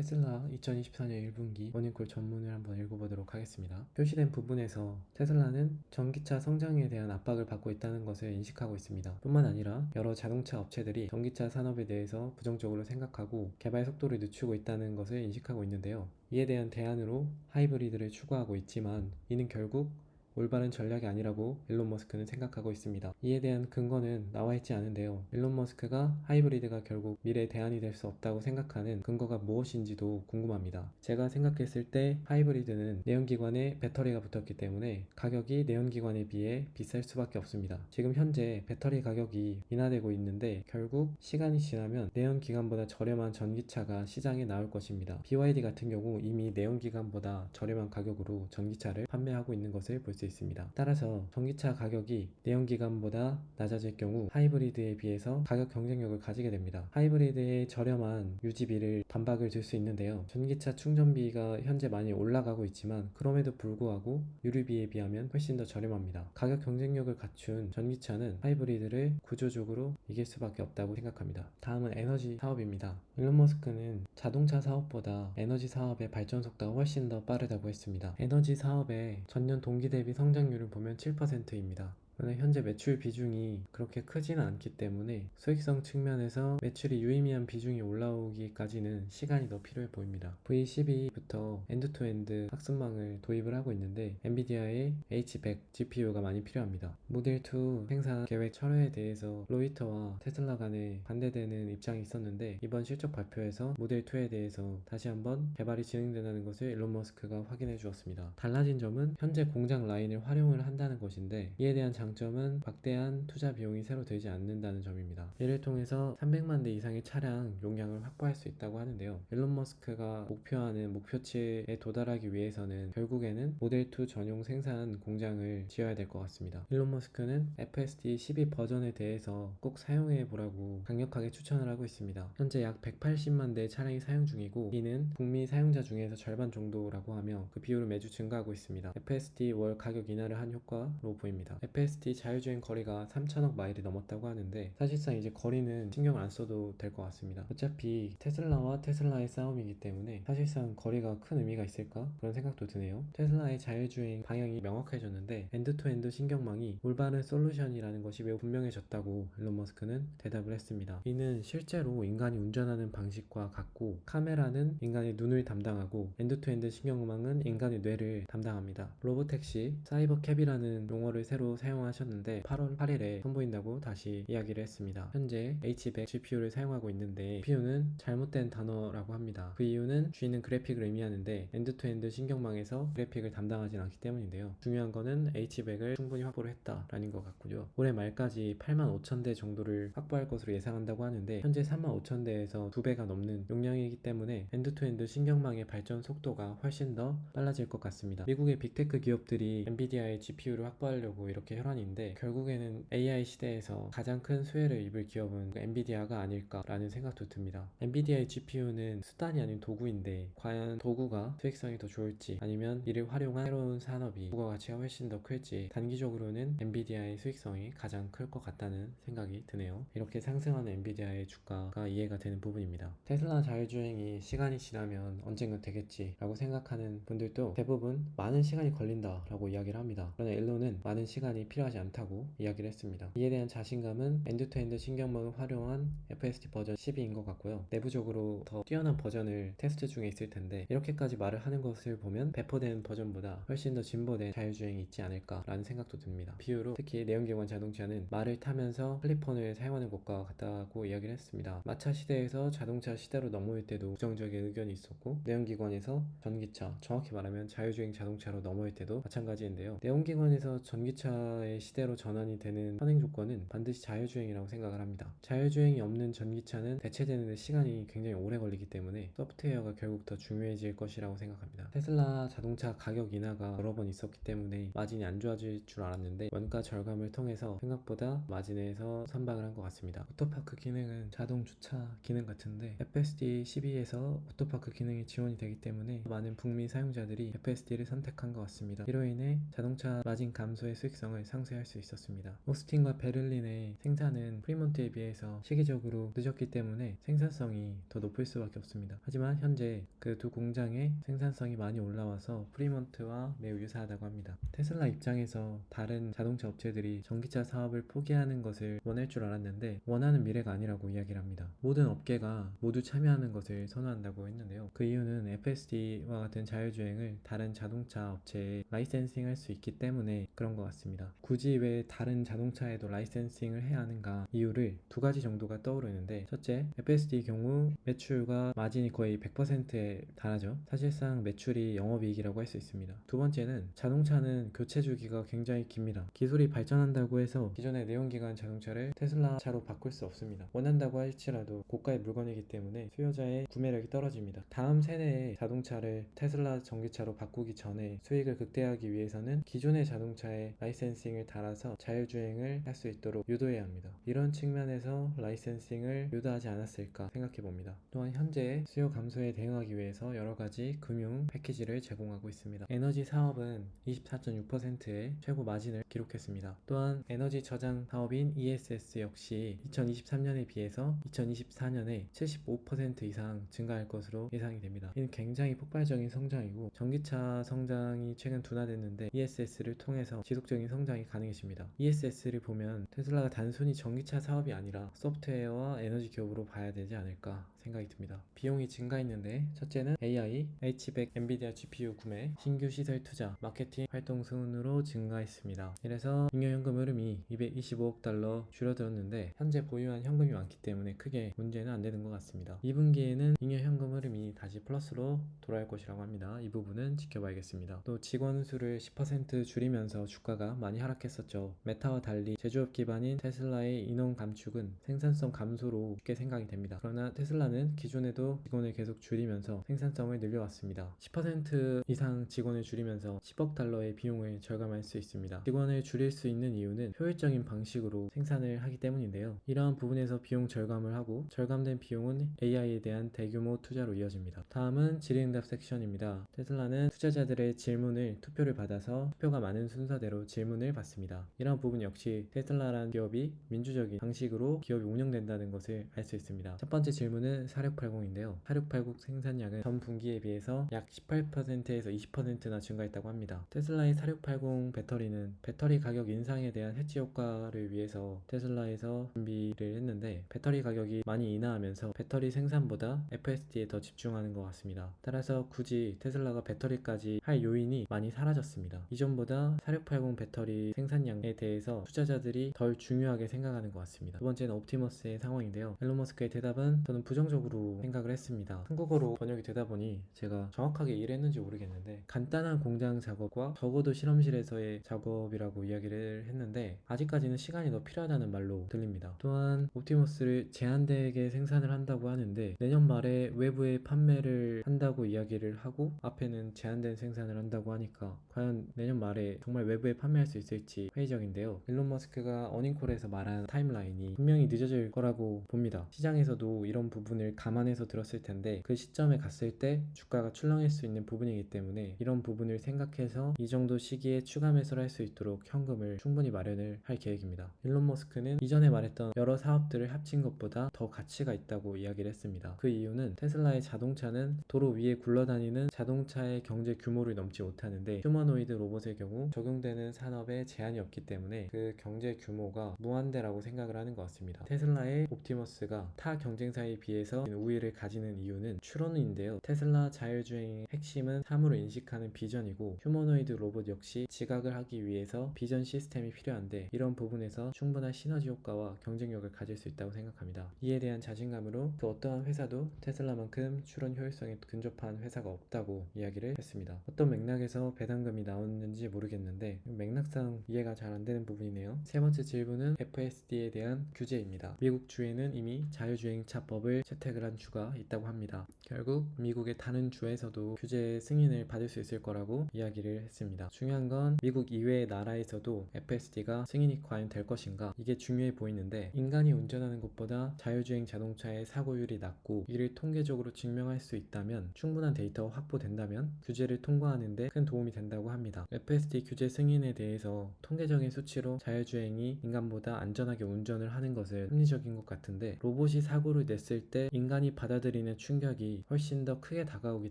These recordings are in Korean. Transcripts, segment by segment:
테슬라 2024년 1분기 모닝콜 전문을 한번 읽어보도록 하겠습니다. 표시된 부분에서 테슬라는 전기차 성장에 대한 압박을 받고 있다는 것을 인식하고 있습니다. 뿐만 아니라 여러 자동차 업체들이 전기차 산업에 대해서 부정적으로 생각하고 개발 속도를 늦추고 있다는 것을 인식하고 있는데요. 이에 대한 대안으로 하이브리드를 추구하고 있지만 이는 결국 올바른 전략이 아니라고 일론 머스크는 생각하고 있습니다. 이에 대한 근거는 나와 있지 않은데요. 일론 머스크가 하이브리드가 결국 미래의 대안이 될 수 없다고 생각하는 근거가 무엇인지도 궁금합니다. 제가 생각했을 때 하이브리드는 내연기관에 배터리가 붙었기 때문에 가격이 내연기관에 비해 비쌀 수밖에 없습니다. 지금 현재 배터리 가격이 인하되고 있는데 결국 시간이 지나면 내연기관보다 저렴한 전기차가 시장에 나올 것입니다. BYD 같은 경우 이미 내연기관보다 저렴한 가격으로 전기차를 판매하고 있는 것을 볼 수 있습니다. 따라서 전기차 가격이 내연기관보다 낮아질 경우 하이브리드에 비해서 가격 경쟁력을 가지게 됩니다. 하이브리드의 저렴한 유지비를 반박을 줄 수 있는데요. 전기차 충전비가 현재 많이 올라가고 있지만 그럼에도 불구하고 유류비에 비하면 훨씬 더 저렴합니다. 가격 경쟁력을 갖춘 전기차는 하이브리드를 구조적으로 이길 수밖에 없다고 생각합니다. 다음은 에너지 사업입니다. 일론 머스크는 자동차 사업보다 에너지 사업의 발전 속도가 훨씬 더 빠르다고 했습니다. 에너지 사업의 전년 동기 대비 성장률을 보면 7%입니다. 그러나 현재 매출 비중이 그렇게 크지는 않기 때문에 수익성 측면에서 매출이 유의미한 비중이 올라오기까지는 시간이 더 필요해 보입니다. V12부터 엔드투엔드 학습망을 도입을 하고 있는데 엔비디아의 H100 GPU가 많이 필요합니다. 모델 2 생산 계획 철회에 대해서 로이터와 테슬라 간에 반대되는 입장이 있었는데 이번 실적 발표에서 모델 2에 대해서 다시 한번 개발이 진행된다는 것을 일론 머스크가 확인해 주었습니다. 달라진 점은 현재 공장 라인을 활용을 한다는 것인데 이에 대한 장 점은 막대한 투자 비용이 새로 들지 않는다는 점입니다. 이를 통해서 300만 대 이상의 차량 용량을 확보할 수 있다고 하는데요. 일론 머스크가 목표하는 목표치에 도달하기 위해서는 결국에는 모델 2 전용 생산 공장을 지어야 될 것 같습니다. 일론 머스크는 FSD 12 버전에 대해서 꼭 사용해 보라고 강력하게 추천을 하고 있습니다. 현재 약 180만 대의 차량이 사용 중이고 이는 북미 사용자 중에서 절반 정도라고 하며 그 비율은 매주 증가하고 있습니다. FSD 월 가격 인하를 한 효과로 보입니다. FSD 자율주행 거리가 3천억 마일이 넘었다고 하는데 사실상 이제 거리는 신경 안 써도 될 것 같습니다. 어차피 테슬라와 테슬라의 싸움이기 때문에 사실상 거리가 큰 의미가 있을까 그런 생각도 드네요. 테슬라의 자율주행 방향이 명확해졌는데 엔드투엔드 신경망이 올바른 솔루션이라는 것이 매우 분명해졌다고 일론 머스크는 대답을 했습니다. 이는 실제로 인간이 운전하는 방식과 같고 카메라는 인간의 눈을 담당하고 엔드투엔드 신경망은 인간의 뇌를 담당합니다. 로보택시, 사이버 캡이라는 용어를 새로 사용 하셨는데 8월 8일에 선보인다고 다시 이야기를 했습니다. 현재 H100 GPU를 사용하고 있는데 GPU는 잘못된 단어라고 합니다. 그 이유는 G는 그래픽을 의미하는데 엔드투엔드 신경망에서 그래픽을 담당하진 않기 때문인데요. 중요한 거는 H100을 충분히 확보를 했다라는 것 같고요. 올해 말까지 8만 5천 대 정도를 확보할 것으로 예상한다고 하는데 현재 3만 5천 대에서 두 배가 넘는 용량이기 때문에 엔드투엔드 신경망의 발전 속도가 훨씬 더 빨라질 것 같습니다. 미국의 빅테크 기업들이 엔비디아의 GPU를 확보하려고 이렇게 혈안 인데 결국에는 AI 시대에서 가장 큰 수혜를 입을 기업은 엔비디아가 아닐까라는 생각도 듭니다. 엔비디아의 GPU는 수단이 아닌 도구인데 과연 도구가 수익성이 더 좋을지 아니면 이를 활용한 새로운 산업이 부가가치가 훨씬 더 클지 단기적으로는 엔비디아의 수익성이 가장 클 것 같다는 생각이 드네요. 이렇게 상승하는 엔비디아의 주가가 이해가 되는 부분입니다. 테슬라 자율주행이 시간이 지나면 언젠가 되겠지라고 생각하는 분들도 대부분 많은 시간이 걸린다라고 이야기를 합니다. 그러나 일론은 많은 시간이 필요 하지 않다고 이야기를 했습니다. 이에 대한 자신감은 엔드투엔드 신경망을 활용한 FSD 버전 12인 것 같고요. 내부적으로 더 뛰어난 버전을 테스트 중에 있을 텐데 이렇게까지 말을 하는 것을 보면 배포된 버전보다 훨씬 더 진보된 자율주행이 있지 않을까라는 생각도 듭니다. 비유로 특히 내연기관 자동차는 말을 타면서 플립폰을 사용하는 것과 같다고 이야기를 했습니다. 마차 시대에서 자동차 시대로 넘어올 때도 부정적인 의견이 있었고 내연기관에서 전기차, 정확히 말하면 자율주행 자동차로 넘어올 때도 마찬가지인데요. 내연기관에서 전기차의 시대로 전환이 되는 선행 조건은 반드시 자율주행이라고 생각을 합니다. 자율주행이 없는 전기차는 대체되는 데 시간이 굉장히 오래 걸리기 때문에 소프트웨어가 결국 더 중요해질 것이라고 생각합니다. 테슬라 자동차 가격 인하가 여러 번 있었기 때문에 마진이 안 좋아질 줄 알았는데 원가 절감을 통해서 생각보다 마진에서 선방을 한 것 같습니다. 오토파크 기능은 자동 주차 기능 같은데 FSD 12에서 오토파크 기능이 지원이 되기 때문에 많은 북미 사용자들이 FSD를 선택한 것 같습니다. 이로 인해 자동차 마진 감소의 수익성을 상당 상쇄할 수 있었습니다. 오스틴과 베를린의 생산은 프리몬트에 비해서 시기적으로 늦었기 때문에 생산성이 더 높을 수밖에 없습니다. 하지만 현재 그 두 공장의 생산성이 많이 올라와서 프리몬트와 매우 유사하다고 합니다. 테슬라 입장에서 다른 자동차 업체들이 전기차 사업을 포기하는 것을 원할 줄 알았는데 원하는 미래가 아니라고 이야기를 합니다. 모든 업계가 모두 참여하는 것을 선호한다고 했는데요. 그 이유는 FSD와 같은 자율주행을 다른 자동차 업체에 라이센싱 할 수 있기 때문에 그런 것 같습니다. 굳이 왜 다른 자동차에도 라이센싱을 해야 하는가 이유를 두 가지 정도가 떠오르는데 첫째, FSD 경우 매출과 마진이 거의 100%에 달하죠. 사실상 매출이 영업이익이라고 할 수 있습니다. 두 번째는 자동차는 교체 주기가 굉장히 깁니다. 기술이 발전한다고 해서 기존의 내연기관 자동차를 테슬라 차로 바꿀 수 없습니다. 원한다고 할지라도 고가의 물건이기 때문에 수요자의 구매력이 떨어집니다. 다음 세대의 자동차를 테슬라 전기차로 바꾸기 전에 수익을 극대화하기 위해서는 기존의 자동차에 라이센싱을 달아서 자율주행을 할 수 있도록 유도해야 합니다. 이런 측면에서 라이센싱을 유도하지 않았을까 생각해 봅니다. 또한 현재 수요 감소에 대응하기 위해서 여러 가지 금융 패키지를 제공하고 있습니다. 에너지 사업은 24.6%의 최고 마진을 기록했습니다. 또한 에너지 저장 사업인 ESS 역시 2023년에 비해서 2024년에 75% 이상 증가할 것으로 예상이 됩니다. 이는 굉장히 폭발적인 성장이고 전기차 성장이 최근 둔화됐는데 ESS를 통해서 지속적인 성장이 가능해집니다. ESS를 보면 테슬라가 단순히 전기차 사업이 아니라 소프트웨어와 에너지 기업으로 봐야 되지 않을까 생각이 듭니다. 비용이 증가했는데 첫째는 AI, H100 엔비디아 GPU 구매, 신규 시설 투자, 마케팅 활동 순으로 증가했습니다. 이래서 잉여현금 흐름이 225억 달러 줄어들었는데 현재 보유한 현금이 많기 때문에 크게 문제는 안 되는 것 같습니다. 2분기에는 잉여현금 흐름이 다시 플러스로 돌아올 것이라고 합니다. 이 부분은 지켜봐야겠습니다. 또 직원 수를 10% 줄이면서 주가가 많이 하락 했었죠. 메타와 달리 제조업 기반인 테슬라의 인원 감축은 생산성 감소로 쉽게 생각이 됩니다. 그러나 테슬라는 기존에도 직원을 계속 줄이면서 생산성을 늘려왔습니다. 10% 이상 직원을 줄이면서 10억 달러의 비용을 절감할 수 있습니다. 직원을 줄일 수 있는 이유는 효율적인 방식으로 생산을 하기 때문인데요. 이러한 부분에서 비용 절감을 하고 절감된 비용은 AI에 대한 대규모 투자로 이어집니다. 다음은 질의응답 섹션입니다. 테슬라는 투자자들의 질문을 투표를 받아서 투표가 많은 순서대로 질문을 받습니다. 이러한 부분 역시 테슬라라는 기업이 민주적인 방식으로 기업이 운영된다는 것을 알 수 있습니다. 첫 번째 질문은 4680인데요. 4680 생산량은 전 분기에 비해서 약 18%에서 20%나 증가했다고 합니다. 테슬라의 4680 배터리는 배터리 가격 인상에 대한 해지 효과를 위해서 테슬라에서 준비를 했는데 배터리 가격이 많이 인하하면서 배터리 생산보다 FSD에 더 집중하는 것 같습니다. 따라서 굳이 테슬라가 배터리까지 할 요인이 많이 사라졌습니다. 이전보다 4680 배터리 생산량에 대해서 투자자들이 덜 중요하게 생각하는 것 같습니다. 두 번째는 옵티머스의 상황인데요. 앨런 머스크의 대답은 저는 부정적으로 생각을 했습니다. 한국어로 번역이 되다 보니 제가 정확하게 이해했는지 모르겠는데 간단한 공장 작업과 적어도 실험실에서의 작업이라고 이야기를 했는데 아직까지는 시간이 더 필요하다는 말로 들립니다. 또한 옵티머스를 제한되게 생산을 한다고 하는데 내년 말에 외부에 판매를 한다고 이야기를 하고 앞에는 제한된 생산을 한다고 하니까 과연 내년 말에 정말 외부에 판매할 수 있을지 회의적인데요. 일론 머스크가 어닝콜에서 말한 타임라인이 분명히 늦어질 거라고 봅니다. 시장에서도 이런 부분을 감안해서 들었을 텐데 그 시점에 갔을 때 주가가 출렁일 수 있는 부분이기 때문에 이런 부분을 생각해서 이 정도 시기에 추가 매수를 할 수 있도록 현금을 충분히 마련을 할 계획입니다. 일론 머스크는 이전에 말했던 여러 사업들을 합친 것보다 더 가치가 있다고 이야기를 했습니다. 그 이유는 테슬라의 자동차는 도로 위에 굴러다니는 자동차의 경제 규모를 넘지 못하는데 휴머노이드 로봇의 경우 적용되는 산업에 제한이 없기 때문에 그 경제 규모가 무한대라고 생각을 하는 것 같습니다. 테슬라의 옵티머스가 타 경쟁사에 비해서 우위를 가지는 이유는 추론인데요. 테슬라 자율주행의 핵심은 사물을 인식하는 비전이고 휴머노이드 로봇 역시 지각을 하기 위해서 비전 시스템이 필요한데 이런 부분에서 충분한 시너지 효과와 경쟁력을 가질 수 있다고 생각합니다. 이에 대한 자신감으로 그 어떠한 회사도 테슬라만큼 추론 효율성에 근접한 회사가 없다고 이야기를 했습니다. 어떤 맥락에서 배당금이 나오는지 모르겠는데 맥락상 이해가 잘 안 되는 부분이네요. 세 번째 질문은 FSD에 대한 규제입니다. 미국 주에는 이미 자율주행차법을 채택을 한 주가 있다고 합니다. 결국 미국의 다른 주에서도 규제 승인을 받을 수 있을 거라고 이야기를 했습니다. 중요한 건 미국 이외의 나라에서도 FSD가 승인이 과연 될 것인가 이게 중요해 보이는데 인간이 운전하는 것보다 자율주행 자동차의 사고율이 낮고 이를 통계적으로 증명할 수 있다면 충분한 데이터가 확보된다면 규제를 통과하는데 큰 도움이 된다고 합니다. FSD 규제 승인에 대해서 통계적인 수치로 자율주행이 인간보다 안전하게 운전을 하는 것은 합리적인 것 같은데 로봇이 사고를 냈을 때 인간이 받아들이는 충격이 훨씬 더 크게 다가오기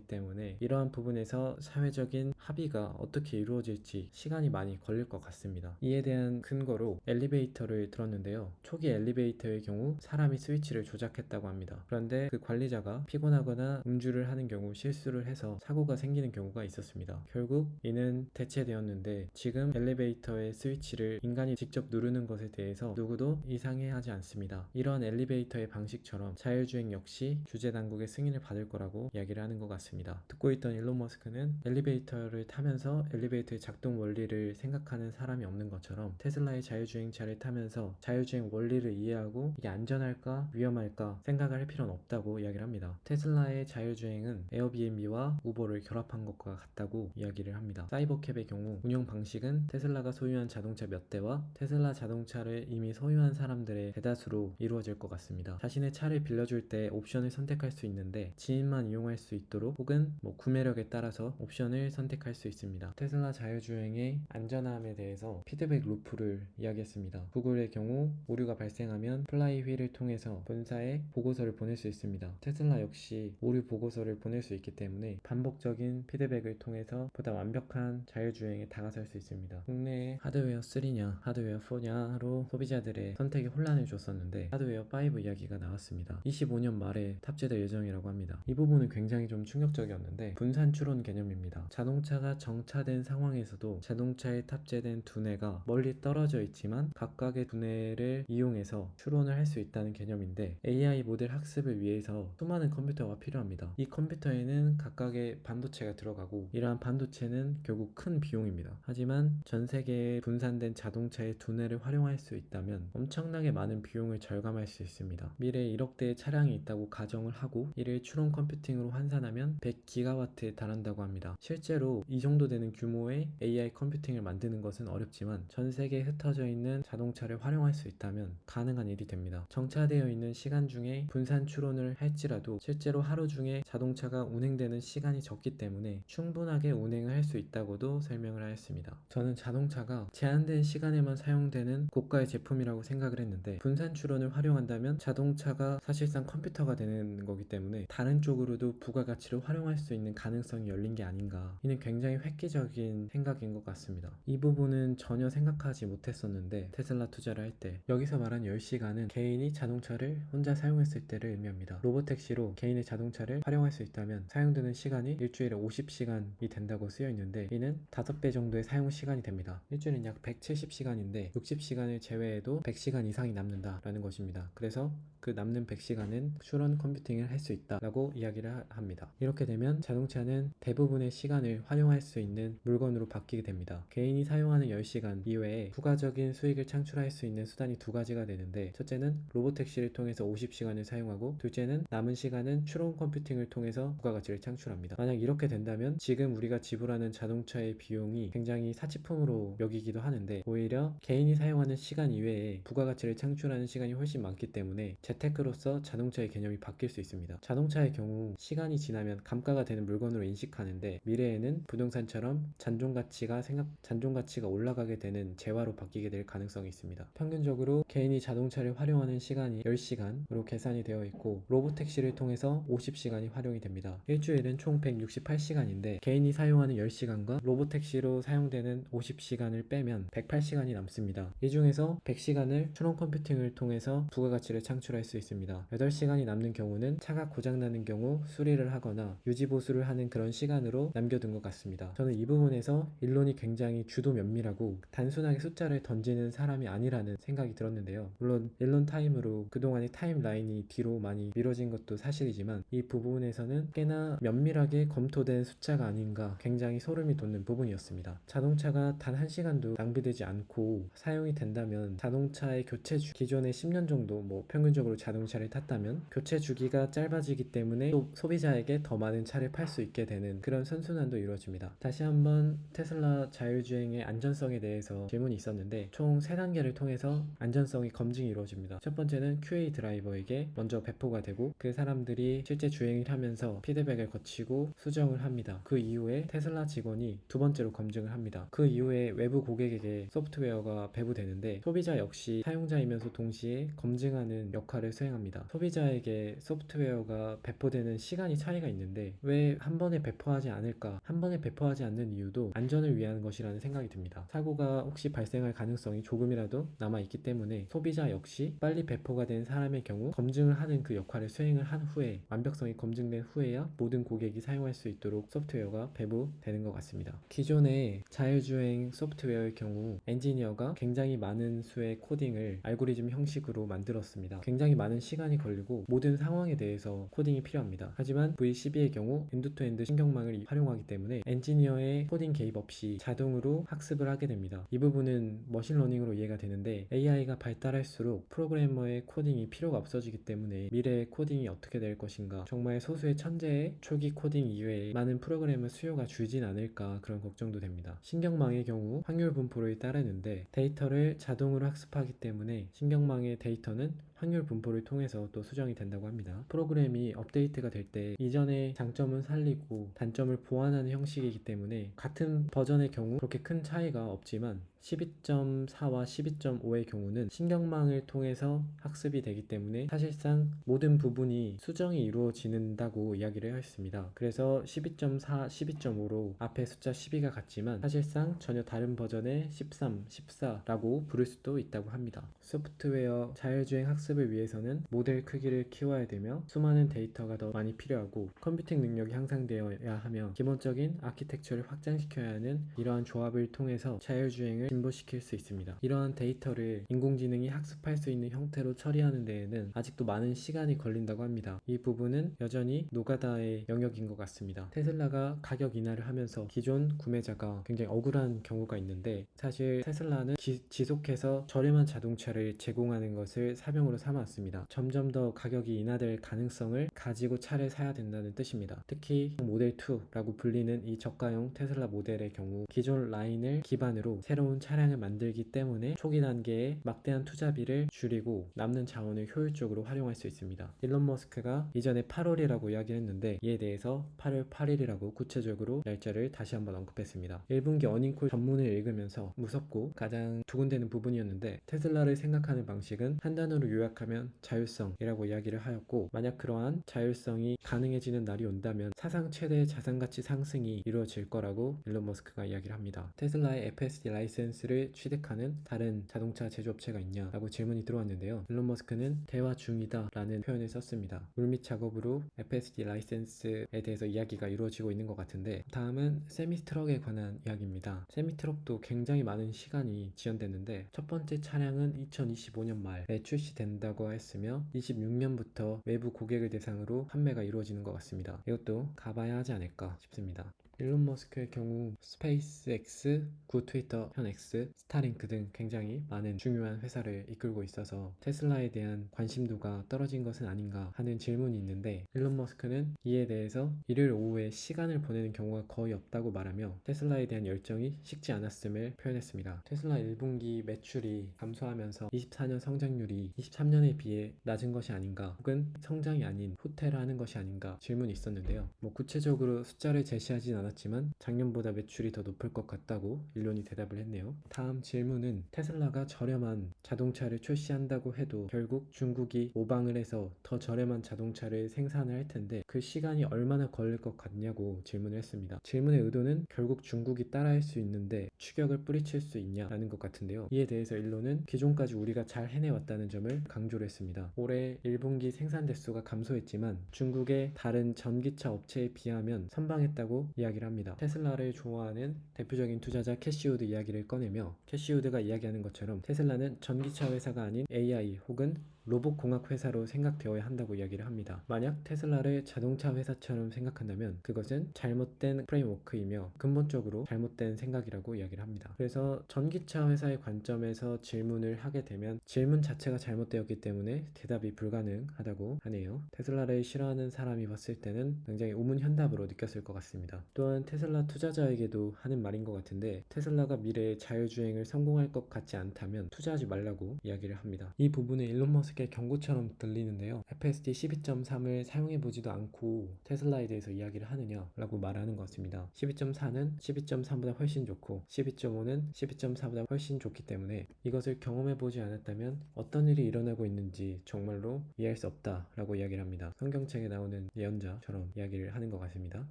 때문에 이러한 부분에서 사회적인 합의가 어떻게 이루어질지 시간이 많이 걸릴 것 같습니다. 이에 대한 근거로 엘리베이터를 들었는데요. 초기 엘리베이터의 경우 사람이 스위치를 조작했다고 합니다. 그런데 그 관리자가 피곤하거나 음주를 하는 경우 실수를 해서 사고가 생기는 경우가 있었습니다. 결국 이는 대체되었는데 지금 엘리베이터 의 스위치를 인간이 직접 누르는 것에 대해서 누구도 이상해하지 않습니다. 이러한 엘리베이터의 방식처럼 자율주행 역시 규제 당국의 승인을 받을 거라고 이야기를 하는 것 같습니다. 듣고 있던 일론 머스크는 엘리베이터를 타면서 엘리베이터의 작동 원리를 생각하는 사람이 없는 것처럼 테슬라의 자율주행차를 타면서 자율주행 원리를 이해하고 이게 안전할까 위험할까 생각을 할 필요는 없다고 이야기를 합니다. 테슬라의 자율주행은 에어비앤비와 우버를 결합한 것과 같다고 이야기를 합니다. 사이버캡의 경우 운영 방식은 테슬라가 소유한 자동차 몇 대와 테슬라 자동차를 이미 소유한 사람들의 대다수로 이루어질 것 같습니다. 자신의 차를 빌려줄 때 옵션을 선택할 수 있는데 지인만 이용할 수 있도록 혹은 뭐 구매력에 따라서 옵션을 선택할 수 있습니다. 테슬라 자율주행의 안전함에 대해서 피드백 루프를 이야기했습니다. 구글의 경우 오류가 발생하면 플라이 휠을 통해서 본사에 보고서를 보낼 수 있습니다. 테슬라 역시 오류 보고서를 보낼 수 있기 때문에 반복적인 피드백을 통해서 보다 완벽한 자율주행에 다가설 수 있습니다. 국내 에 하드웨어 3냐 하드웨어 4냐로 소비자들의 선택에 혼란을 줬었는데 하드웨어 5 이야기가 나왔습니다. 25년 말에 탑재될 예정이라고 합니다. 이 부분은 굉장히 좀 충격적이었는데 분산 추론 개념입니다. 자동차가 정차된 상황에서도 자동차에 탑재된 두뇌가 멀리 떨어져 있지만 각각의 두뇌를 이용해서 추론을 할 수 있다는 개념인데 AI 모델 학습을 위해서 수많은 컴퓨터가 필요합니다. 이 컴퓨터에는 각각의 반도체가 들어가고 이러한 반도체는 결국 큰 비용입니다. 하지만 전 세계 에 분산된 자동차의 두뇌를 활용할 수 있다면 엄청나게 많은 비용을 절감할 수 있습니다. 미래에 1억 대의 차량이 있다고 가정을 하고 이를 추론 컴퓨팅으로 환산하면 100기가와트에 달한다고 합니다. 실제로 이 정도 되는 규모의 AI 컴퓨팅을 만드는 것은 어렵지만 전 세계에 흩어져 있는 자동차를 활용할 수 있다면 가능한 일이 됩니다. 정차되어 있는 시간 중에 분산 추론을 할지라도 실제로 하루 중에 자동차가 운행되는 시간이 적기 때문에 충분하게 운행을 할 수 있다고도 설명을 하였습니다. 저는 자동차 가 제한된 시간에만 사용되는 고가의 제품이라고 생각을 했는데 분산 추론을 활용한다면 자동차가 사실상 컴퓨터가 되는 거기 때문에 다른 쪽으로도 부가가치를 활용할 수 있는 가능성이 열린 게 아닌가 이는 굉장히 획기적인 생각인 것 같습니다. 이 부분은 전혀 생각하지 못했었는데 테슬라 투자를 할 때 여기서 말한 10시간은 개인이 자동차를 혼자 사용했을 때를 의미합니다. 로보택시로 개인의 자동차를 활용할 수 있다면 사용되는 시간이 일주일에 50시간이 된다고 쓰여 있는데 이는 5배 정도의 사용 시간이 됩니다. 일주일은 약 170시간인데 60시간을 제외해도 100시간 이상이 남는다라는 것입니다. 그래서 그 남는 100시간은 추론 컴퓨팅을 할 수 있다라고 이야기를 하- 합니다. 이렇게 되면 자동차는 대부분의 시간을 활용할 수 있는 물건으로 바뀌게 됩니다. 개인이 사용하는 10시간 이외에 부가적인 수익을 창출할 수 있는 수단이 두 가지가 되는데 첫째는 로보택시를 통해서 50시간을 사용하고 둘째는 남은 시간은 추론 컴퓨팅을 통해서 부가가치를 창출합니다. 만약 이렇게 된다면 지금 우리가 지불하는 자동차의 비용이 굉장히 사치품으로 여기기도 하는데 오히려 개인이 사용하는 시간 이외에 부가가치를 창출하는 시간이 훨씬 많기 때문에 재테크로서 자동차의 개념이 바뀔 수 있습니다. 자동차의 경우 시간이 지나면 감가가 되는 물건으로 인식하는데 미래에는 부동산처럼 잔존 가치가 생각 잔존 가치가 올라가게 되는 재화로 바뀌게 될 가능성이 있습니다. 평균적으로 개인이 자동차를 활용하는 시간이 10시간으로 계산이 되어 있고 로보택시를 통해서 50시간이 활용이 됩니다. 일주일은 총 168시간인데 개인이 사용하는 10시간과 로보택시로 사용되는 50시간 을 빼면 108시간이 남습니다. 이 중에서 100시간을 추론 컴퓨팅을 통해서 부가가치를 창출할 수 있습니다. 8시간이 남는 경우는 차가 고장나는 경우 수리를 하거나 유지보수를 하는 그런 시간으로 남겨둔 것 같습니다. 저는 이 부분에서 일론이 굉장히 주도 면밀하고 단순하게 숫자를 던지는 사람이 아니라는 생각이 들었는데요. 물론 일론 타임으로 그동안의 타임라인이 뒤로 많이 미뤄진 것도 사실이지만 이 부분에서는 꽤나 면밀하게 검토된 숫자가 아닌가 굉장히 소름이 돋는 부분이었습니다. 자동차가 단한 시간 도 낭비되지 않고 사용이 된다면 자동차의 교체 주 기존에 10년 정도 뭐 평균적으로 자동차를 탔다면 교체 주기가 짧아지기 때문에 또 소비자에게 더 많은 차를 팔 수 있게 되는 그런 선순환도 이루어집니다. 다시 한번 테슬라 자율주행의 안전성에 대해서 질문이 있었는데 총 3단계를 통해서 안전성이 검증이 이루어집니다. 첫 번째는 QA 드라이버에게 먼저 배포가 되고 그 사람들이 실제 주행을 하면서 피드백을 거치고 수정을 합니다. 그 이후에 테슬라 직원이 두 번째로 검증을 합니다. 그 이후에 외부 외부 고객에게 소프트웨어가 배부되는데 소비자 역시 사용자이면서 동시에 검증하는 역할을 수행합니다. 소비자에게 소프트웨어가 배포되는 시간이 차이가 있는데 왜 한 번에 배포하지 않을까? 한 번에 배포하지 않는 이유도 안전을 위한 것이라는 생각이 듭니다. 사고가 혹시 발생할 가능성이 조금이라도 남아 있기 때문에 소비자 역시 빨리 배포가 된 사람의 경우 검증을 하는 그 역할을 수행을 한 후에 완벽성이 검증된 후에야 모든 고객이 사용할 수 있도록 소프트웨어가 배부되는 것 같습니다. 기존의 자율주행 소프트 웨어의 경우 엔지니어가 굉장히 많은 수의 코딩을 알고리즘 형식으로 만들었습니다. 굉장히 많은 시간이 걸리고 모든 상황에 대해서 코딩이 필요합니다. 하지만 V12의 경우 엔드투엔드 신경망을 활용하기 때문에 엔지니어의 코딩 개입 없이 자동으로 학습을 하게 됩니다. 이 부분은 머신러닝으로 이해가 되는데 AI가 발달할수록 프로그래머의 코딩이 필요가 없어지기 때문에 미래의 코딩이 어떻게 될 것인가 정말 소수의 천재의 초기 코딩 이외에 많은 프로그램의 수요가 줄진 않을까 그런 걱정도 됩니다. 신경망의 경우 확률 분포를 따르는데 데이터를 자동으로 학습하기 때문에 신경망의 데이터는 확률 분포를 통해서 또 수정이 된다고 합니다. 프로그램이 업데이트가 될 때 이전의 장점은 살리고 단점을 보완하는 형식이기 때문에 같은 버전의 경우 그렇게 큰 차이가 없지만 12.4와 12.5의 경우는 신경망을 통해서 학습이 되기 때문에 사실상 모든 부분이 수정이 이루어진다고 이야기를 했습니다. 그래서 12.4, 12.5로 앞에 숫자 12가 같지만 사실상 전혀 다른 버전의 13, 14라고 부를 수도 있다고 합니다. 소프트웨어 자율주행 학습 을 위해서는 모델 크기를 키워야 되며 수많은 데이터가 더 많이 필요하고 컴퓨팅 능력이 향상되어야 하며 기본적인 아키텍처를 확장시켜야 하는 이러한 조합을 통해서 자율주행을 진보시킬 수 있습니다. 이러한 데이터를 인공지능이 학습할 수 있는 형태로 처리하는 데에는 아직도 많은 시간이 걸린다고 합니다. 이 부분은 여전히 노가다의 영역인 것 같습니다. 테슬라가 가격 인하를 하면서 기존 구매자가 굉장히 억울한 경우가 있는데 사실 테슬라는 기- 지속해서 저렴한 자동차를 제공하는 것을 사명으로 삼았습니다. 점점 더 가격이 인하될 가능성을 가지고 차를 사야 된다는 뜻입니다. 특히 모델 2라고 불리는 이 저가형 테슬라 모델의 경우 기존 라인을 기반으로 새로운 차량을 만들기 때문에 초기 단계에 막대한 투자비를 줄이고 남는 자원을 효율적으로 활용할 수 있습니다. 일론 머스크가 이전에 8월이라고 이야기했는데 이에 대해서 8월 8일이라고 구체적으로 날짜를 다시 한번 언급했습니다. 1분기 어닝콜 전문을 읽으면서 무섭고 가장 두근대는 부분이었는데 테슬라를 생각하는 방식은 한 단어로 요약 하면 자율성이라고 이야기를 하였고 만약 그러한 자율성이 가능해지는 날이 온다면 사상 최대의 자산 가치 상승이 이루어질 거라고 일론 머스크가 이야기를 합니다. 테슬라의 FSD 라이센스를 취득하는 다른 자동차 제조업체가 있냐라고 질문이 들어왔는데요. 일론 머스크는 대화 중이다라는 표현을 썼습니다. 물밑 작업으로 FSD 라이센스에 대해서 이야기가 이루어지고 있는 것 같은데 다음은 세미 트럭에 관한 이야기입니다. 세미 트럭도 굉장히 많은 시간이 지연됐는데 첫 번째 차량은 2025년 말에 출시 된다고 했으며 26년부터 외부 고객을 대상으로 판매가 이루어지는 것 같습니다. 이것도 가봐야 하지 않을까 싶습니다. 일론 머스크의 경우 스페이스X, 구 트위터, 현 X, 스타링크 등 굉장히 많은 중요한 회사를 이끌고 있어서 테슬라에 대한 관심도가 떨어진 것은 아닌가 하는 질문이 있는데 일론 머스크는 이에 대해서 일요일 오후에 시간을 보내는 경우가 거의 없다고 말하며 테슬라에 대한 열정이 식지 않았음을 표현했습니다. 테슬라 1분기 매출이 감소하면서 24년 성장률이 23년에 비해 낮은 것이 아닌가 혹은 성장이 아닌 후퇴를 하는 것이 아닌가 질문이 있었는데요. 뭐 구체적으로 숫자를 제시하진 않았 지만 작년보다 매출이 더 높을 것 같다고 일론이 대답을 했네요. 다음 질문은 테슬라가 저렴한 자동차를 출시한다고 해도 결국 중국이 모방을 해서 더 저렴한 자동차를 생산을 할 텐데 그 시간이 얼마나 걸릴 것 같냐고 질문을 했습니다. 질문의 의도는 결국 중국이 따라할 수 있는데 추격을 뿌리칠 수 있냐라는 것 같은데요. 이에 대해서 일론은 기존까지 우리가 잘 해내왔다는 점을 강조를 했습니다. 올해 1분기 생산 대수가 감소했지만 중국의 다른 전기차 업체에 비하면 선방했다고 이야기를 합니다. 테슬라를 좋아하는 대표적인 투자자 캐시우드 이야기를 꺼내며 캐시우드가 이야기하는 것처럼 테슬라는 전기차 회사가 아닌 AI 혹은 로봇 공학 회사로 생각되어야 한다고 이야기를 합니다. 만약 테슬라를 자동차 회사처럼 생각한다면 그것은 잘못된 프레임워크이며 근본적으로 잘못된 생각이라고 이야기를 합니다. 그래서 전기차 회사의 관점에서 질문을 하게 되면 질문 자체가 잘못되었기 때문에 대답이 불가능하다고 하네요. 테슬라를 싫어하는 사람이 봤을 때는 굉장히 우문현답으로 느꼈을 것 같습니다. 또한 테슬라 투자자에게도 하는 말인 것 같은데 테슬라가 미래에 자율주행을 성공할 것 같지 않다면 투자하지 말라고 이야기를 합니다. 이 부분에 일론 머스 크 머스크의 경고처럼 들리는데요. FSD 12.3을 사용해보지도 않고 테슬라에 대해서 이야기를 하느냐라고 말하는 것 같습니다. 12.4는 12.3보다 훨씬 좋고 12.5는 12.4보다 훨씬 좋기 때문에 이것을 경험해보지 않았다면 어떤 일이 일어나고 있는지 정말로 이해할 수 없다라고 이야기를 합니다. 성경책에 나오는 예언자처럼 이야기를 하는 것 같습니다.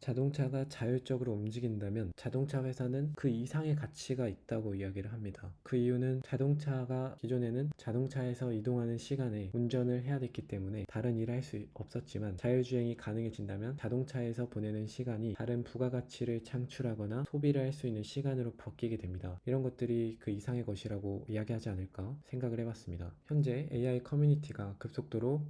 자동차가 자율적으로 움직인다면 자동차 회사는 그 이상의 가치가 있다고 이야기를 합니다. 그 이유는 자동차가 기존에는 자동차에서 이동하는 시간에 운전을 해야 됐기 때문에 다른 일을 할 수 없었지만 자율주행이 가능해진다면 자동차에서 보내는 시간이 다른 부가가치를 창출하거나 소비를 할 수 있는 시간으로 바뀌게 됩니다. 이런 것들이 그 이상의 것이라고 이야기하지 않을까 생각을 해봤습니다. 현재 AI 커뮤니티가 급속도로